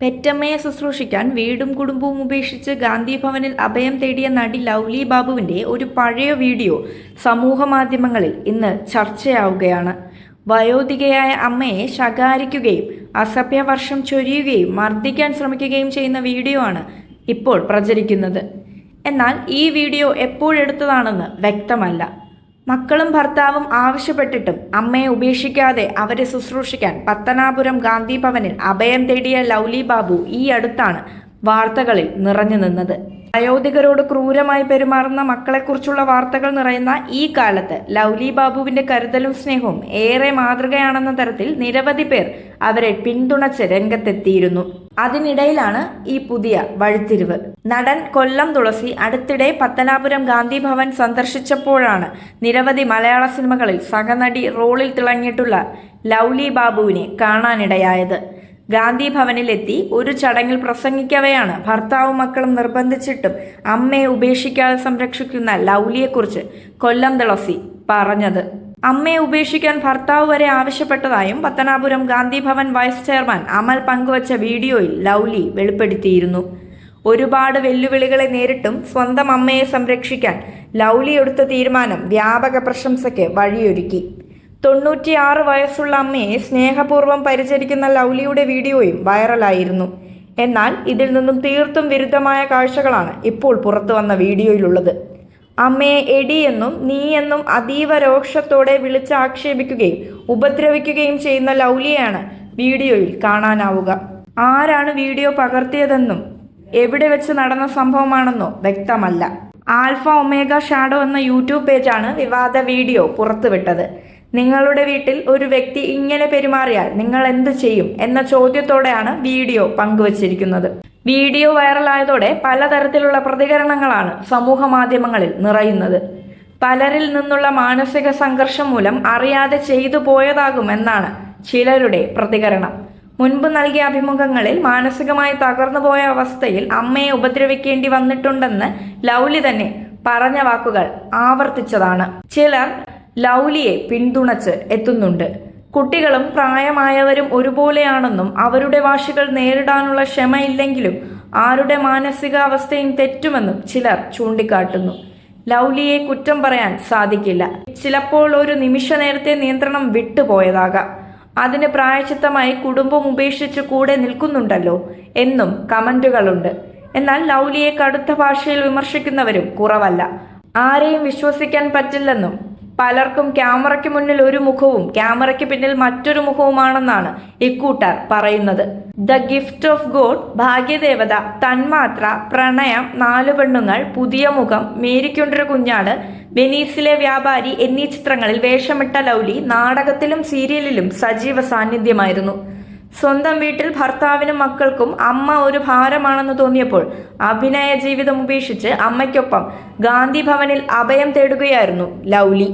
പെറ്റമ്മയെ ശുശ്രൂഷിക്കാൻ വീടും കുടുംബവും ഉപേക്ഷിച്ച് ഗാന്ധി ഭവനിൽ അഭയം തേടിയ നടി ലൗലി ബാബുവിന്റെ ഒരു പഴയ വീഡിയോ സമൂഹ മാധ്യമങ്ങളിൽ ഇന്ന് ചർച്ചയാവുകയാണ്. വയോധികയായ അമ്മയെ ശകാരിക്കുകയും അസഭ്യവർഷം ചൊരിയുകയും മർദ്ദിക്കാൻ ശ്രമിക്കുകയും ചെയ്യുന്ന വീഡിയോ ആണ് ഇപ്പോൾ പ്രചരിക്കുന്നത്. എന്നാൽ ഈ വീഡിയോ എപ്പോഴെടുത്തതാണെന്ന് വ്യക്തമല്ല. മക്കളും ഭർത്താവും ആവശ്യപ്പെട്ടിട്ടും അമ്മയെ ഉപേക്ഷിക്കാതെ അവരെ ശുശ്രൂഷിക്കാൻ പത്തനാപുരം ഗാന്ധി ഭവനിൽ അഭയം തേടിയ ലൗലി ബാബു ഈ അടുത്താണ് വാർത്തകളിൽ നിറഞ്ഞു നിന്നത്. വയോധികരോട് ക്രൂരമായി പെരുമാറുന്ന മക്കളെക്കുറിച്ചുള്ള വാർത്തകൾ നിറയുന്ന ഈ കാലത്ത് ലൗലി ബാബുവിന്റെ കരുതലും സ്നേഹവും ഏറെ മാതൃകയാണെന്ന തരത്തിൽ നിരവധി പേർ അവരെ പിന്തുണച്ച് രംഗത്തെത്തിയിരുന്നു. അതിനിടയിലാണ് ഈ പുതിയ വഴിത്തിരിവ്. നടൻ കൊല്ലം തുളസി അടുത്തിടെ പത്തനാപുരം ഗാന്ധി ഭവൻ സന്ദർശിച്ചപ്പോഴാണ് നിരവധി മലയാള സിനിമകളിൽ സഹനടി റോളിൽ തിളങ്ങിയിട്ടുള്ള ലൗലി ബാബുവിനെ കാണാനിടയായത്. ഗാന്ധി ഭവനിലെത്തി ഒരു ചടങ്ങിൽ പ്രസംഗിക്കവെയാണ്. ഭർത്താവും മക്കളും നിർബന്ധിച്ചിട്ടും അമ്മയെ ഉപേക്ഷിക്കാതെ സംരക്ഷിക്കുന്ന ലൗലിയെക്കുറിച്ച് കൊല്ലം തുളസി പറഞ്ഞത്. അമ്മയെ ഉപേക്ഷിക്കാൻ ഭർത്താവ് വരെ ആവശ്യപ്പെട്ടതായും പത്തനാപുരം ഗാന്ധി ഭവൻ വൈസ് ചെയർമാൻ അമൽ പങ്കുവച്ച വീഡിയോയിൽ ലൗലി വെളിപ്പെടുത്തിയിരുന്നു. ഒരുപാട് വെല്ലുവിളികളെ നേരിട്ടും സ്വന്തം അമ്മയെ സംരക്ഷിക്കാൻ ലൗലി എടുത്ത തീരുമാനം വ്യാപക പ്രശംസയ്ക്ക് വഴിയൊരുക്കി. തൊണ്ണൂറ്റിയാറ് വയസ്സുള്ള അമ്മയെ സ്നേഹപൂർവം പരിചരിക്കുന്ന ലൗലിയുടെ വീഡിയോയും വൈറലായിരുന്നു. എന്നാൽ ഇതിൽ നിന്നും തീർത്തും വിരുദ്ധമായ കാഴ്ചകളാണ് ഇപ്പോൾ പുറത്തു വന്ന വീഡിയോയിലുള്ളത്. അമ്മയെ എടി എന്നും നീ എന്നും അതീവ രോക്ഷത്തോടെ വിളിച്ച് ആക്ഷേപിക്കുകയും ഉപദ്രവിക്കുകയും ചെയ്യുന്ന ലൗലിയാണ് വീഡിയോയിൽ കാണാനാവുക. ആരാണ് വീഡിയോ പകർത്തിയതെന്നും എവിടെ വെച്ച് നടന്ന സംഭവമാണെന്നോ വ്യക്തമല്ല. ആൽഫ ഒമേഗ ഷാഡോ എന്ന യൂട്യൂബ് പേജാണ് വിവാദ വീഡിയോ പുറത്തുവിട്ടത്. നിങ്ങളുടെ വീട്ടിൽ ഒരു വ്യക്തി ഇങ്ങനെ പെരുമാറിയാൽ നിങ്ങൾ എന്തു ചെയ്യും എന്ന ചോദ്യത്തോടെയാണ് വീഡിയോ പങ്കുവച്ചിരിക്കുന്നത്. വീഡിയോ വൈറലായതോടെ പലതരത്തിലുള്ള പ്രതികരണങ്ങളാണ് സമൂഹ മാധ്യമങ്ങളിൽ നിറയുന്നത്. പലരിൽ നിന്നുള്ള മാനസിക സംഘർഷം മൂലം അറിയാതെ ചെയ്തു പോയതാകുമെന്നാണ് ചിലരുടെ പ്രതികരണം. മുൻപ് നൽകിയ അഭിമുഖങ്ങളിൽ മാനസികമായി തകർന്നു പോയ അവസ്ഥയിൽ അമ്മയെ ഉപദ്രവിക്കേണ്ടി വന്നിട്ടുണ്ടെന്ന് ലൗലി തന്നെ പറഞ്ഞ വാക്കുകൾ ആവർത്തിച്ചതാണ്. ചിലർ ലൗലിയെ പിന്തുണച്ച് എത്തുന്നുണ്ട്. കുട്ടികളും പ്രായമായവരും ഒരുപോലെയാണെന്നും അവരുടെ വാശികൾ നേരിടാനുള്ള ക്ഷമയില്ലെങ്കിലും ആരുടെ മാനസികാവസ്ഥയും തെറ്റുമെന്നും ചിലർ ചൂണ്ടിക്കാട്ടുന്നു. ലൗലിയെ കുറ്റം പറയാൻ സാധിക്കില്ല. ചിലപ്പോൾ ഒരു നിമിഷ നേരത്തെ നിയന്ത്രണം വിട്ടുപോയതാകാം. അതിന് പ്രായച്ചിത്തമായി കുടുംബം ഉപേക്ഷിച്ച് കൂടെ നിൽക്കുന്നുണ്ടല്ലോ എന്നും കമന്റുകളുണ്ട്. എന്നാൽ ലൗലിയെ കടുത്ത ഭാഷയിൽ വിമർശിക്കുന്നവരും കുറവല്ല. ആരെയും വിശ്വസിക്കാൻ പറ്റില്ലെന്നും പലർക്കും ക്യാമറയ്ക്ക് മുന്നിൽ ഒരു മുഖവും ക്യാമറയ്ക്ക് പിന്നിൽ മറ്റൊരു മുഖവുമാണെന്നാണ് ഇക്കൂട്ടർ പറയുന്നത്. The gift of God Bhagyadevatha Thanmathra Pranayam നാലു പെണ്ണുങ്ങൾ പുതിയ മുഖം മേരിക്കൊണ്ടൊരു കുഞ്ഞാട് വെനീസിലെ വ്യാപാരി എന്നീ ചിത്രങ്ങളിൽ വേഷമിട്ട ലൗലി നാടകത്തിലും സീരിയലിലും സജീവ സാന്നിധ്യമായിരുന്നു. സ്വന്തം വീട്ടിൽ ഭർത്താവിനും മക്കൾക്കും അമ്മ ഒരു ഭാരമാണെന്ന് തോന്നിയപ്പോൾ അഭിനയ ജീവിതം ഉപേക്ഷിച്ച് അമ്മയ്ക്കൊപ്പം ഗാന്ധി ഭവനിൽ അഭയം തേടുകയായിരുന്നു ലൗലി.